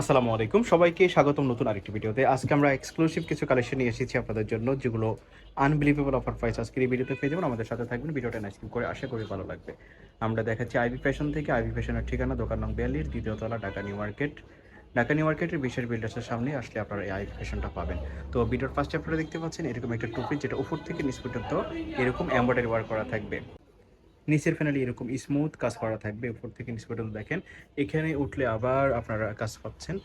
আসসালামু আলাইকুম। সবাইকে স্বাগতম নতুন আরেকটি ভিডিওতে। আজকে আমরা এক্সক্লুসিভ কিছু কালেকশন নিয়ে এসেছি আপনাদের জন্য, যেগুলো আনবিলিভেবল অফার প্রাইস আজকের এই ভিডিওতে পেয়ে যাবেন। আমাদের সাথে থাকবেন ভিডিওটা নাইস করে, আশা করি ভালো লাগবে। আমরা দেখাচ্ছি আইবি ফ্যাশন থেকে আইবি ফ্যাশনের ঠিকানা, দোকান নং বিয়াল্লিশ দ্বিতীয়তলা Dhaka new market. Dhaka new মার্কেটের বিশেষ বিল্ডার্সের সামনে আসলে আপনারা এই আইবি ফ্যাশনটা পাবেন। তো ভিডিওর ফার্স্টে আপনারা দেখতে পাচ্ছেন, এরকম একটা টুপি, যেটা উপর থেকে নিচ পর্যন্ত এরকম এম্বয়ডারি ওয়ার্ক করা থাকবে। নিচের ফ্যানালি এরকম স্মুথ কাজ করা থাকবে, উপর থেকে নিচ পর্যন্ত দেখেন। এখানে উঠলে আবার আপনারা কাজ পাচ্ছেন।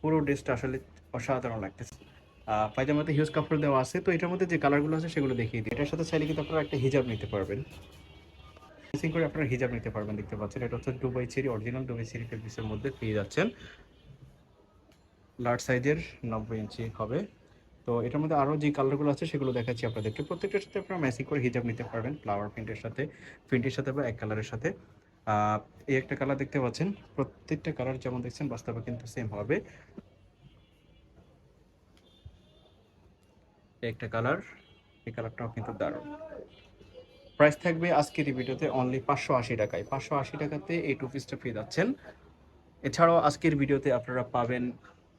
পুরো ড্রেসটা আসলে অসাধারণ লাগতেছে। পায়জামাতে হিউজ কাপড় দেওয়া আছে, তো এটার মধ্যে যে কালারগুলো আছে সেগুলো দেখিয়ে দিই। এটার সাথে চাইলে কিন্তু আপনারা একটা হিজাব নিতে পারবেন। ম্যাচিং করে আপনারা হিজাব নিতে পারবেন, দেখতে পাচ্ছেন। এটা হচ্ছে Dubai cherry original Dubai cherry ফেব্রিক্সের মধ্যে পেয়ে যাচ্ছেন। লার্জ সাইজের নব্বই ইঞ্চি হবে। তো এটার মধ্যে আরও যে কালারগুলো আছে সেগুলো দেখাচ্ছি আপনাদেরকে। প্রত্যেকটার সাথে আপনারা ম্যাচিং করে হিজাব নিতে পারবেন ফ্লাওয়ার প্রিন্টের সাথে প্রিন্টের সাথে বা এক কালারের সাথে। এই একটা কালার দেখতে পাচ্ছেন, প্রত্যেকটা কালার যেমন দেখছেন বাস্তবে কিন্তু সেম হবে। একটা কালার এই কালারটাও কিন্তু দারুণ। প্রাইস থাকবে আজকের এই ভিডিওতে অনলি পাঁচশো আশি টাকায়। পাঁচশো আশি টাকাতে এই টু পিসটা পেয়ে যাচ্ছেন। এছাড়াও আজকের ভিডিওতে আপনারা পাবেন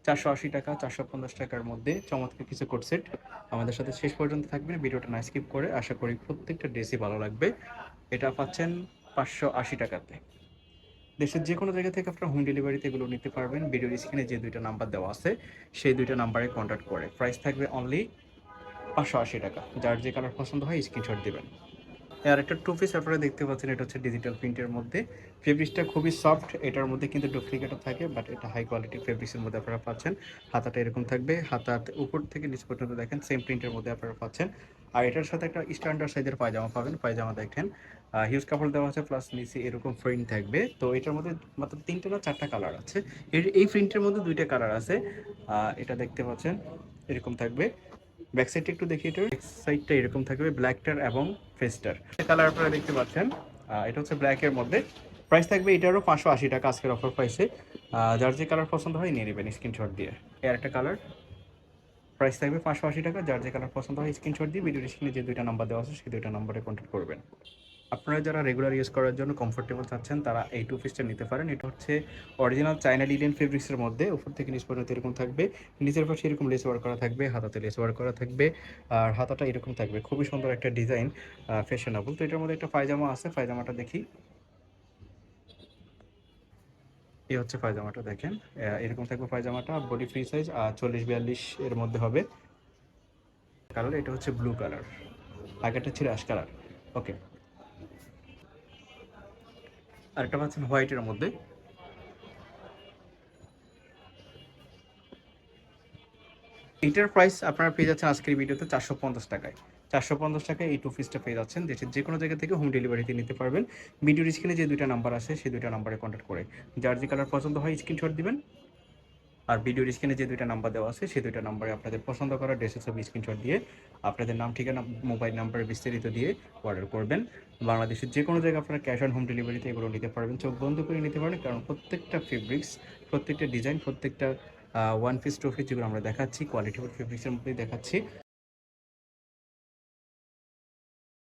চারশো আশি টাকা, চারশো পঞ্চাশ টাকার মধ্যে চমৎকার কিছু কোট সেট আমাদের সাথে শেষ পর্যন্ত থাকবেন। ভিডিওটা না স্কিপ করে আশা করি প্রত্যেকটা ড্রেসই ভালো লাগবে। এটা পাচ্ছেন পাঁচশো আশি টাকাতে। দেশের যে কোনো জায়গা থেকে আপনারা হোম ডেলিভারিতে এগুলো নিতে পারবেন। ভিডিওর স্ক্রিনে যে দুইটা নাম্বার দেওয়া আছে, সেই দুইটা নাম্বারে কন্ট্যাক্ট করে। প্রাইস থাকবে অনলি পাঁচশো আশি টাকা। যার যে কালার পছন্দ হয় স্ক্রিনশট দেবেন। আর একটা টু পিস আপনারা দেখতে পাচ্ছেন, এটা হচ্ছে ডিজিটাল প্রিন্টের মধ্যে। ফেব্রিক্সটা খুবই সফট এটার মধ্যে কিন্তু ডুপ্লিকেটও থাকে বাট এটা হাই কোয়ালিটির ফেব্রিক্সের মধ্যে আপনারা পাচ্ছেন। হাতাটা এরকম থাকবে হাতাতে উপর থেকে নিচ পর্যন্ত দেখেন সেম প্রিন্টের মধ্যে আপনারা পাচ্ছেন। আর এটার সাথে একটা স্ট্যান্ডার্ড সাইজের পায়জামা পাবেন, পায়জামা দেখেন। হিউজ কাপড় দেওয়া আছে প্লাস নিচে এরকম প্রিন্ট থাকবে। তো এটার মধ্যে মাত্র তিনটে না চারটা কালার আছে। এই প্রিন্টের মধ্যে দুইটা কালার আছে। এটা দেখতে পাচ্ছেন, এরকম থাকবে। ব্যাক সাইডটা একটু দেখি এটার ব্যাক সাইডটা এরকম থাকবে ব্ল্যাকটার এবং ফেস্টার কালার আপনারা দেখতে পাচ্ছেন। এটা হচ্ছে ব্ল্যাকের মধ্যে। প্রাইস থাকবে এটারও পাঁচশো আশি টাকা আজকের অফার প্রাইসে যার যে কালার পছন্দ হয় নিয়ে নেবেন স্ক্রিনশট দিয়ে। এর একটা কালার প্রাইস থাকবে পাঁচশো আশি টাকা যার যে কালার পছন্দ হয় স্ক্রিনশট দিয়ে। ভিডিও স্ক্রিনে যে দুইটা নাম্বার দেওয়া আছে সেই দুইটা নাম্বারে কন্ট্যাক্ট করবেন। আপনারা যারা রেগুলার ইউজ করার জন্য কমফোর্টেবল চাচ্ছেন তারা এই টু পিসটা নিতে পারেন। এটা হচ্ছে অরিজিনাল চাইনা লিলেন ফেব্রিক্সের মধ্যে। উপর থেকে নিচ পর্যন্ত এরকম থাকবে। নিচের পাশে এরকম লেস ওয়ার্ক করা থাকবে, হাতাতে লেস ওয়ার্ক করা থাকবে, আর হাতাটা এরকম থাকবে। খুবই সুন্দর একটা ডিজাইন ফ্যাশনেবল তো এটার মধ্যে একটা পায়জামা আছে, পায়জামাটা দেখি। এই হচ্ছে পায়জামাটা দেখেন। এরকম থাকবে পায়জামাটা বডি ফ্রি সাইজ আর চল্লিশ বিয়াল্লিশ এর মধ্যে হবে। কালার, এটা হচ্ছে ব্লু কালার আগেরটা ছিল অ্যাশ কালার ওকে আরেকটা পাচ্ছেন হোয়াইটের মধ্যে। এটার প্রাইস আপনারা পেয়ে যাচ্ছেন আজকের ভিডিওতে চারশো পঞ্চাশ টাকায়। চারশো পঞ্চাশ টাকায় এই টু পিসটা পেয়ে যাচ্ছেন, দেশের যে কোনো জায়গা থেকে হোম ডেলিভারিতে নিতে পারবেন। ভিডিওর স্ক্রিনে যে দুইটা নাম্বার আছে সেই দুইটা নাম্বারে কন্ট্যাক্ট করে। যার যে কালার পছন্দ হয় স্ক্রিনশট দিবেন। আর ভিডিও স্ক্রিনে যে দুইটা নাম্বার দেওয়া আছে, সেই দুইটা নাম্বারে আপনাদের পছন্দ করা ড্রেসের ছবি স্ক্রিনশট দিয়ে আপনাদের নাম, ঠিকানা মোবাইল নাম্বার বিস্তারিত দিয়ে অর্ডার করবেন। বাংলাদেশের যে কোনো জায়গায় আপনারা ক্যাশ অন হোম ডেলিভারিতে এগুলো নিতে পারবেন। চোখ বন্ধ করে নিতে পারেন, কারণ প্রত্যেকটা ফেব্রিক্স প্রত্যেকটা ডিজাইন প্রত্যেকটা ওয়ান পিস টু পিস যেগুলো আমরা দেখাচ্ছি কোয়ালিটি ফেব্রিক্সের মধ্যেই দেখাচ্ছি